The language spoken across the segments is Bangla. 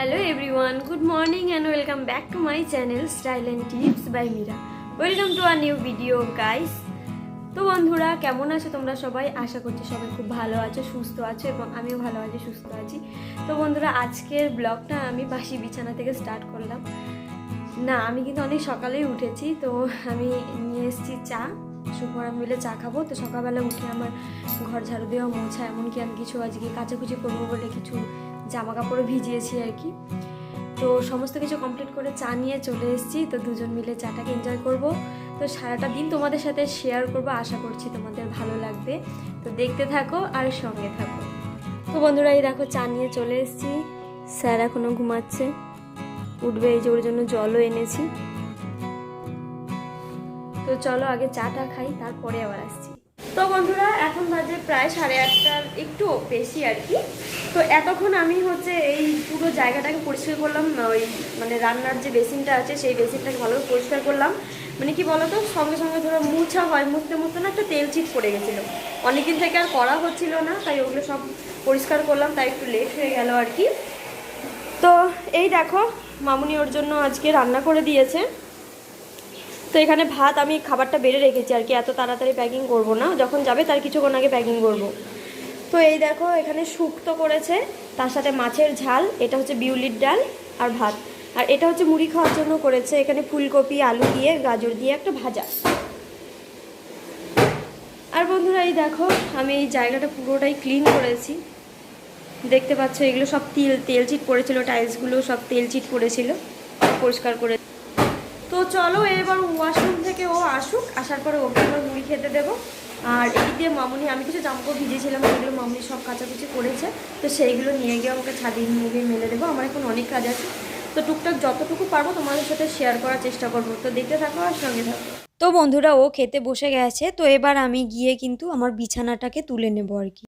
Hello everyone good morning and welcome back to my channel style and tips by Meera welcome to our new video guys তো বন্ধুরা, কেমন আছো তোমরা সবাই? আশা করছি সবাই খুব ভালো আছো, সুস্থ আছো এবং আমিও ভালো আছি, সুস্থ আছি। তো বন্ধুরা, আজকের ব্লগটা আমি বাসি বিছানা থেকে স্টার্ট করলাম। না, আমি কিন্তু অনেক সকালেই উঠেছি, তো আমি নিয়ে এসেছি চা। সুপরা মিলে চা খাব। তো সকালবেলা উঠে আমার ঘর ঝাড়ু দেওয়া, মোছা, এমনকি আমি কিছু আজকে কাচাকুচি করব বলে কিছু জামা কাপড়ও ভিজিয়েছি আর কি। তো সমস্ত কিছু কমপ্লিট করে চা নিয়ে চলে এসেছি। তো দুজন মিলে চাটাকে এনজয় করব। তো সারাটা দিন তোমাদের সাথে শেয়ার করব, আশা করছি তোমাদের ভালো লাগবে। তো দেখতে থাকো আর সঙ্গে থাকো। তো বন্ধুরা, এই দেখো চা নিয়ে চলে এসেছি। স্যার এখনও ঘুমাচ্ছে। উঠবে এই যে ওর জন্য জলও এনেছি। তো চলো আগে চাটা খাই, তারপরে আবার আসছি। তো বন্ধুরা, এখন বাজে প্রায় সাড়ে আটটার একটু বেশি আর কি। তো এতক্ষণ আমি হচ্ছে এই পুরো জায়গাটাকে পরিষ্কার করলাম ওই মানে রান্নার যে বেসিনটা আছে, সেই বেসিনটাকে ভালোভাবে পরিষ্কার করলাম। মানে কি বলতো, সঙ্গে সঙ্গে ধরো মুছা হয়, মুছতে মুছতে না একটা তেল চিট পড়ে গেছিল। অনেকদিন থেকে আর করা হচ্ছিল না, তাই ওগুলো সব পরিষ্কার করলাম, তাই একটু লেট হয়ে গেল আর কি। তো এই দেখো, মামুনি ওর জন্য আজকে রান্না করে দিয়েছে। তো এখানে ভাত আমি খাবারটা বেড়ে রেখেছি আর কি, এত তাড়াতাড়ি প্যাকিং করব না। যখন যাবে তার কিছুক্ষণ আগে প্যাকিং করব। তো এই দেখো, এখানে শুক্তো করেছে, তার সাথে মাছের ঝাল, এটা হচ্ছে বিউলির ডাল আর ভাত। আর এটা হচ্ছে মুড়ি খাওয়ার জন্য করেছে, এখানে ফুলকপি, আলু দিয়ে, গাজর দিয়ে একটা ভাজা। আর বন্ধুরা, এই দেখো, আমি এই জায়গাটা পুরোটাই ক্লিন করেছি। দেখতে পাচ্ছ, এগুলো সব তেল তেল চিট পড়েছিল টাইলসগুলো সব তেল চিট পড়েছিল পরিষ্কার করে তো চলো, এবার ওয়াশরুম থেকে ও আসুক, আসার পরে ওকে আমরা মুড়ি খেতে দেবো। আর এদিক দিয়ে মামুনি, আমি কিছু জামাকাপড় ভিজেছিলাম, সেগুলো মামুনি সব কাচাকুচি করেছে। তো সেইগুলো নিয়ে গিয়ে আমাকে ছাদে গিয়ে মেলে দেবো। আমার এখন অনেক কাজ আছে। তো টুকটাক যতটুকু পারব তোমাদের সাথে শেয়ার করার চেষ্টা করব। তো দেখতে থাকো আর সঙ্গে থাকো। তো বন্ধুরা, ও খেতে বসে গেছে। তো এবার আমি গিয়ে কিন্তু আমার বিছানাটাকে তুলে নেব আর কি।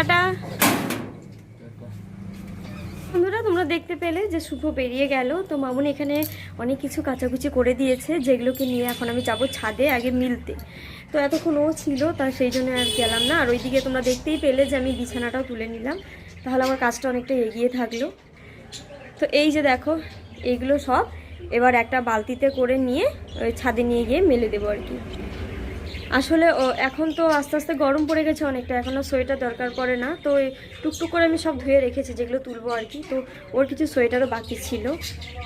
টাটা বন্ধুরা, তোমরা দেখতে পেলে যে শুভ বেরিয়ে গেল। তো মামুন এখানে অনেক কিছু কাচাকুচি করে দিয়েছে, যেগুলোকে নিয়ে এখন আমি যাব ছাদে আগে মিলতে। তো এতক্ষণ ও ছিল, তা সেই জন্য আর গেলাম না। আর ওইদিকে তোমরা দেখতেই পেলে যে আমি বিছানাটাও তুলে নিলাম। তাহলে আমার কাজটা অনেকটা এগিয়ে থাকল। তো এই যে দেখো এইগুলো সব। এবার একটা বালতিতে করে নিয়ে ওই ছাদে নিয়ে গিয়ে মেলে দেবো আর কি। আসলে এখন তো আস্তে আস্তে গরম পড়ে গেছে অনেকটা এখনও সোয়েটার দরকার পড়ে না, তো টুকটুক করে আমি সব ধুয়ে রেখেছি, যেগুলো তুলব আর কি, তো ওর কিছু সোয়েটারও বাকি ছিল,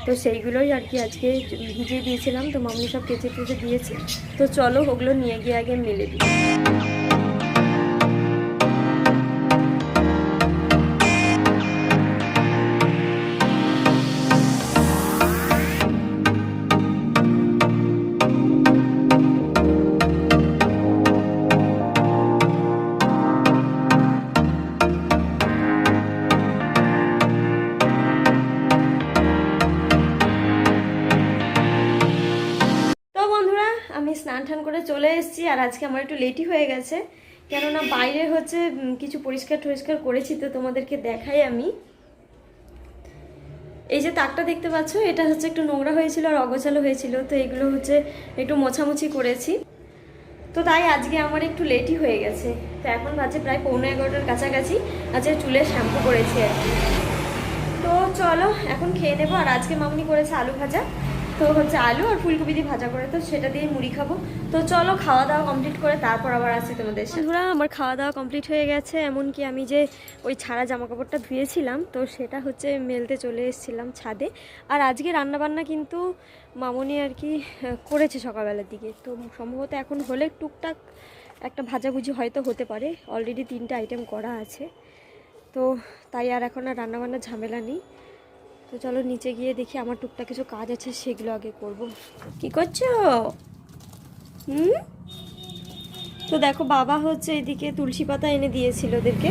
তো সেইগুলোই আর কি আজকে ভিজিয়ে দিয়েছিলাম, তো মামনি সব কেচে কেচে দিয়েছে, তো চলো ওগুলো নিয়ে গিয়ে আগে মেলে দিই। স্নান টান করে চলে এসেছি আর আজকে আমার একটু লেটই হয়ে গেছে। কেননা বাইরে হচ্ছে কিছু পরিষ্কার টরিষ্কার করেছি তো তোমাদেরকে দেখাই আমি। এই যে তাকটা দেখতে পাচ্ছ, এটা হচ্ছে একটু নোংরা হয়েছিল আর অগোছালো হয়েছিল, তো এগুলো হচ্ছে একটু মোছামুছি করেছি। তো তাই আজকে আমার একটু লেটই হয়ে গেছে। তো এখন বাজে প্রায় পৌনে এগারোটার কাছাকাছি, আজকে চুলে শ্যাম্পু করেছি আর তো চলো, এখন খেয়ে নেব। আর আজকে মামনি করেছে আলু ভাজা। তো হচ্ছে আলু আর ফুলকপি দিয়ে ভাজা করে, তো সেটা দিয়ে মুড়ি খাব। তো চলো খাওয়া দাওয়া কমপ্লিট করে তারপর আবার আসছি তোমাদের বন্ধুরা, আমার খাওয়া দাওয়া কমপ্লিট হয়ে গেছে, এমনকি আমি যে ওই ছাড়া জামা কাপড়টা ধুয়েছিলাম, তো সেটা হচ্ছে মেলতে চলে এসেছিলাম ছাদে। আর আজকে রান্নাবান্না কিন্তু মামনি আর কি করেছে সকালবেলার দিকে। তো সম্ভবত এখন হলে টুকটাক একটা ভাজাভুজি হয়তো হতে পারে অলরেডি তিনটা আইটেম করা আছে। তো তাই আর এখন আর রান্নাবান্নার ঝামেলা নেই। তো চলো নিচে গিয়ে দেখি আমার টুকটাক কিছু কাজ আছে, সেগুলো আগে করব। কি করছ? হুম? তো দেখো, বাবা হচ্ছে এদিকে তুলসী পাতা এনে দিয়েছিল ওদেরকে।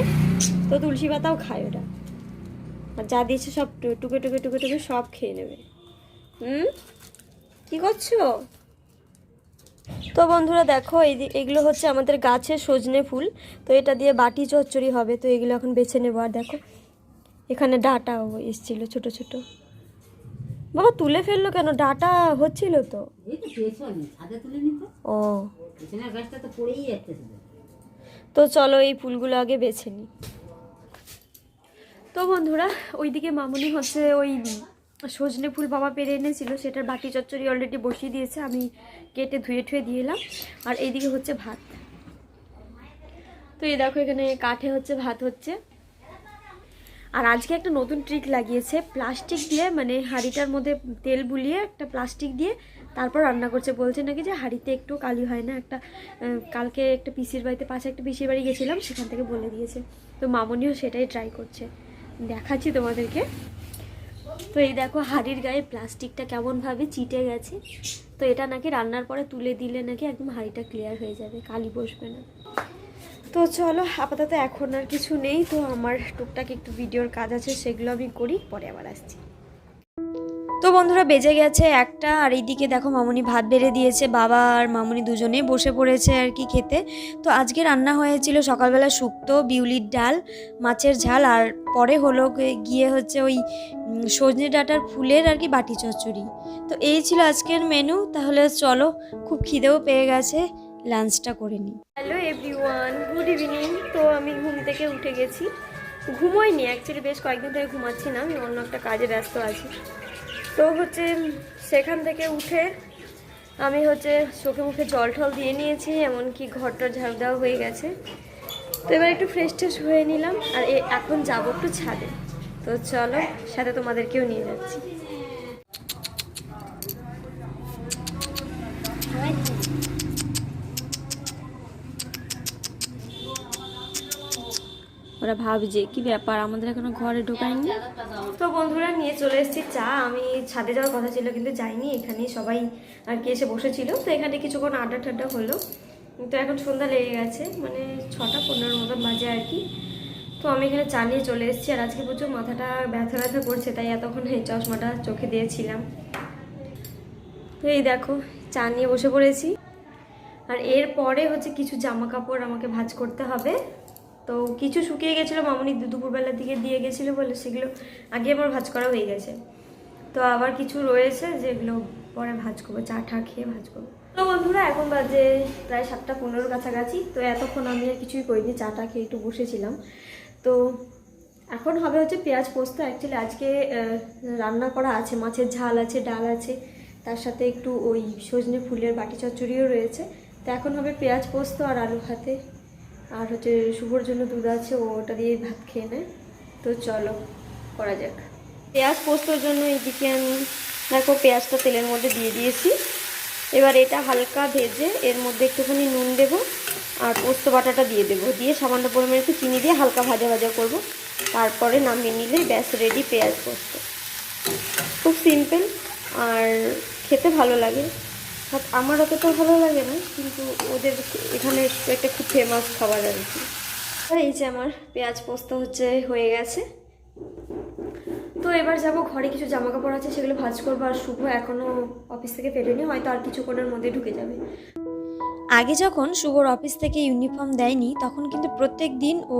তো তুলসী পাতাও খায় ওরা। আর যা দিয়েছে সব টুকে টুকে টুকে টুকে সব খেয়ে নেবে। হুম? কি করছ? তো বন্ধুরা দেখো, এই এগুলো হচ্ছে আমাদের গাছের সজনে ফুল। তো এটা দিয়ে বাটি চচ্চড়ি হবে, তো এগুলো এখন বেছে নেব। আর দেখো এখানে ডাটাও এসছিল ছোট ছোট। বাবা তুলে ফেলল কেন? ডাটা হচ্ছিল তো। ও। তো চলো এই ফুলগুলো আগে বেছে নিই তো বন্ধুরা ওইদিকে মামুনি হচ্ছে ওই সজনে ফুল বাবা পেরে এনেছিল সেটার বাটি চচ্চড়ি অলরেডি বসিয়ে দিয়েছে আমি কেটে ধুয়ে ঠুয়ে দিয়ে এলাম। আর এইদিকে হচ্ছে ভাত। তো এই দেখো এখানে কাঠে হচ্ছে ভাত হচ্ছে। আর আজকে একটা নতুন ট্রিক লাগিয়েছে প্লাস্টিক দিয়ে মানে হাঁড়িটার মধ্যে তেল বুলিয়ে একটা প্লাস্টিক দিয়ে তারপর রান্না করছে। বলছে নাকি যে হাঁড়িতে একটু কালি হয় না, একটা কালকে একটা পিসির বাড়িতে, পাশে একটা পিসির বাড়ি গেছিলাম, সেখান থেকে বলে দিয়েছে। তো মামনিও সেটাই ট্রাই করছে। দেখাচ্ছি তোমাদেরকে। তো এই দেখো, হাঁড়ির গায়ে প্লাস্টিকটা কেমনভাবে চিটে গেছে। তো এটা নাকি রান্নার পরে তুলে দিলে নাকি একদম হাঁড়িটা ক্লিয়ার হয়ে যাবে, কালি বসবে না। তো চলো, আপাতত এখন আর কিছু নেই, তো আমার টুকটাক একটু ভিডিওর কাজ আছে, সেগুলো আমি করি, পরে আবার আসছি। তো বন্ধুরা, বেজে গেছে একটা, আর এইদিকে দেখো মামুনি ভাত বেড়ে দিয়েছে, বাবা আর মামুনি দুজনেই বসে পড়েছে আর কি খেতে। তো আজকে রান্না হয়েছিল সকালবেলা শুক্তো, বিউলির ডাল, মাছের ঝাল, আর পরে হলো গিয়ে হচ্ছে ওই সজনে ডাঁটার ফুলের আর কি বাটি চচ্চড়ি। তো এই ছিল আজকের মেনু তাহলে চলো, খুব খিদেও পেয়ে গেছে। লাঞ্চটা করে নিই। Hello everyone, good evening. তো আমি ঘুম থেকে উঠে গেছি। ঘুমোইনি অ্যাকচুয়ালি বেশ কয়েকদিন থেকে ঘুমাচ্ছি না, আমি অন্য একটা কাজে ব্যস্ত আছি। তো হচ্ছে সেখান থেকে উঠে আমি হচ্ছে চোখে মুখে জল টল দিয়ে নিয়েছি, এমনকি ঘরটা ঝাড়ু দেওয়া হয়ে গেছে। তো এবার একটু ফ্রেশ ট্রেশ হয়ে নিলাম, আর এখন যাব একটু ছাদে। তো চলো, সাথে তোমাদেরকেও নিয়ে যাচ্ছি। ওরা ভাবছে কি ব্যাপার? আমাদের এখনও ঘরে ঢোকায়নি? তো বন্ধুরা, নিয়ে চলে এসেছি চা। আমি ছাদে যাওয়ার কথা ছিল, কিন্তু যাইনি। এখানেই সবাই আর কি এসে বসেছিল। তো এখানে কিছুক্ষণ আড্ডা ঠাড্ডা হলো। তো এখন সন্ধ্যা লেগে গেছে মানে ছটা পনেরোর মতন বাজে আর কি। তো আমি এখানে চা নিয়ে চলে এসেছি, আর আজকে প্রচুর মাথাটা ব্যথা ব্যথা করছে, তাই এতক্ষণ এই চশমাটা চোখে দিয়েছিলাম। তো এই দেখো, চা নিয়ে বসে পড়েছি। আর এরপরে হচ্ছে কিছু জামা কাপড় আমাকে ভাঁজ করতে হবে। তো কিছু শুকিয়ে গেছিল, মামনি দুপুরবেলার দিকে দিয়ে গেছিল বলে সেগুলো আগে আমার ভাঁজ করা হয়ে গেছে। তো আবার কিছু রয়েছে যেগুলো পরে ভাঁজ করব, চা টা খেয়ে ভাঁজ করব। তো বন্ধুরা, এখন বাজে প্রায় সাতটা পনেরোর কাছাকাছি, তো এতক্ষণ আমি আর কিছুই করিনি, চা টা খেয়ে একটু বসেছিলাম। তো এখন হবে হচ্ছে পেঁয়াজ পোস্ত। অ্যাকচুয়ালি আজকে রান্না করা আছে, মাছের ঝাল আছে, ডাল আছে, তার সাথে একটু ওই সজনে ফুলের বাটি চচ্চড়িও রয়েছে। তো এখন হবে পেঁয়াজ পোস্ত আর আলু ভাতে। আর হচ্ছে শুভর জন্য দুধ আছে, ও ওটা দিয়ে ভাত খেয়ে নেয়। তো চলো, করা যাক। পেঁয়াজ পোস্তর জন্য এইদিকে আমি দেখো পেঁয়াজটা তেলের মধ্যে দিয়ে দিয়েছি। এবার এটা হালকা ভেজে এর মধ্যে একটুখানি নুন দেবো আর পোস্ত বাটাটা দিয়ে দেবো। দিয়ে সামান্য পরিমাণে একটু চিনি দিয়ে হালকা ভাজা ভাজা করব। তারপরে নামিয়ে নিলে ব্যাস রেডি পেঁয়াজ পোস্ত। খুব সিম্পল আর খেতে ভালো লাগে। বাট আমার অতটা ভালো লাগে না, কিন্তু ওদের এখানে একটা খুব ফেমাস খাবার আর কি। এই যে আমার পেঁয়াজ পোস্ত হচ্ছে, হয়ে গেছে। তো এবার যাব ঘরে কিছু জামা কাপড় আছে, সেগুলো ভাজ করব। আর শুভ এখনও অফিস থেকে ফেরেনি, হয়তো আর কিছুক্ষণের মধ্যে ঢুকে যাবে। আগে যখন শুভর অফিস থেকে ইউনিফর্ম দেয়নি, তখন কিন্তু প্রত্যেক দিন ও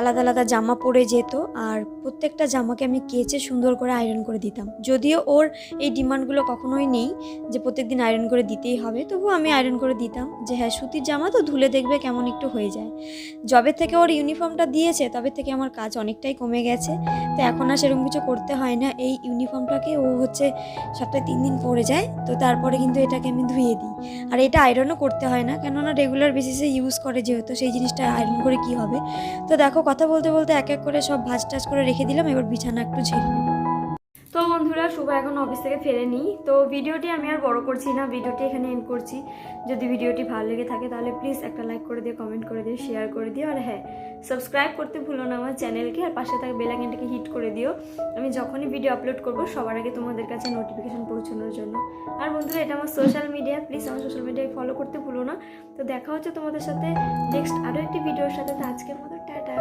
আলাদা আলাদা জামা পরে যেত। আর প্রত্যেকটা জামাকে আমি কেচে সুন্দর করে আয়রন করে দিতাম। যদিও ওর এই ডিমান্ডগুলো কখনোই নেই যে প্রত্যেক দিন আয়রন করে দিতেই হবে, তবুও আমি আয়রন করে দিতাম যে হ্যাঁ সুতির জামা তো ধুলে দেখবে কেমন একটু হয়ে যায়। যবে থেকে ওর ইউনিফর্মটা দিয়েছে, তবে থেকে আমার কাজ অনেকটাই কমে গেছে। তো এখন আর সেরকম কিছু করতে হয় না। এই ইউনিফর্মটাকে ও হচ্ছে সপ্তাহে তিন দিন পরে যায়, তো তারপরে কিন্তু এটাকে আমি ধুয়ে দিই। আর এটা আয়রনও করতে হয় না। কেননা রেগুলার বেসিসে ইউজ করে যেহেতু, সেই জিনিসটা আয়রন করে কি হবে। তো দেখো, কথা বলতে বলতে এক এক করে সব ভাজ টাজ করে রেখে দিলাম, এবার বিছানা একটু ঝেড়ে তো বন্ধুরা, শুভ এখন অফিস থেকে ফেরেনি। তো ভিডিওটি আমি আর বড় করছি না, ভিডিওটি এখানে এন্ড করছি। যদি ভিডিওটি ভালো লেগে থাকে তাহলে প্লিজ একটা লাইক করে দিও কমেন্ট করে দিও শেয়ার করে দিও। আর হ্যাঁ সাবস্ক্রাইব করতে ভুলো না আমার চ্যানেলকে আর পাশে থাকা বেল আইকনটাকে হিট করে দিও। আমি যখনই ভিডিও আপলোড করব, সবার আগে তোমাদের কাছে নোটিফিকেশান পৌঁছানোর জন্য। আর বন্ধুরা, এটা আমার সোশ্যাল মিডিয়া প্লিজ আমার সোশ্যাল মিডিয়ায় ফলো করতে ভুলো না। তো দেখা হচ্ছে তোমাদের সাথে নেক্সট আরও একটি ভিডিওর সাথে। তো আজকের মতো, টাটা।